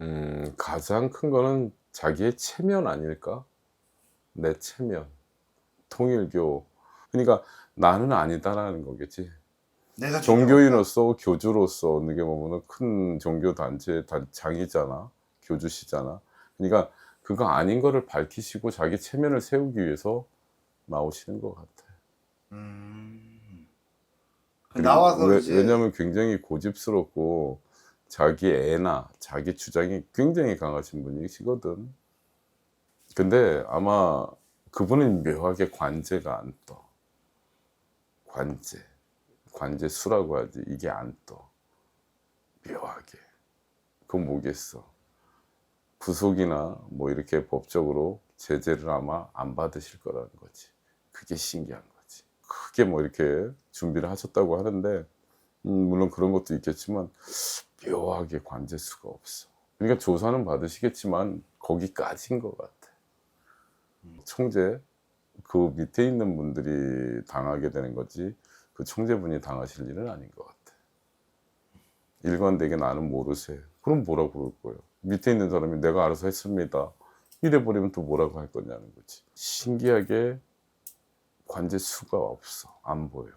음, 가장 큰 거는 자기의 체면 아닐까? 내 체면. 통일교. 그러니까 나는 아니다라는 거겠지. 내가 종교인으로서 교주로서 어느 게 보면은 큰 종교 단체 장이잖아. 교주시잖아. 그러니까 그거 아닌 거를 밝히시고 자기 체면을 세우기 위해서 나오시는 것 같아. 음. 나와서 왜, 이제 왜냐면 굉장히 고집스럽고 자기 애나 자기 주장이 굉장히 강하신 분이시거든. 근데 아마 그분은 묘하게 관제가 안 떠. 관제. 관제수라고 하지. 이게 안 떠. 묘하게. 그건 뭐겠어. 구속이나 뭐 이렇게 법적으로 제재를 아마 안 받으실 거라는 거지. 그게 신기한 거지. 크게 뭐 이렇게 준비를 하셨다고 하는데, 음, 물론 그런 것도 있겠지만, 묘하게 관제수가 없어. 그러니까 조사는 받으시겠지만, 거기까지인 것 같아. 총재, 그 밑에 있는 분들이 당하게 되는 거지, 그 총재분이 당하실 일은 아닌 것 같아. 일관되게 나는 모르세요. 그럼 뭐라고 그럴 거예요? 밑에 있는 사람이 내가 알아서 했습니다. 이래버리면 또 뭐라고 할 거냐는 거지. 신기하게 관제 수가 없어. 안 보여.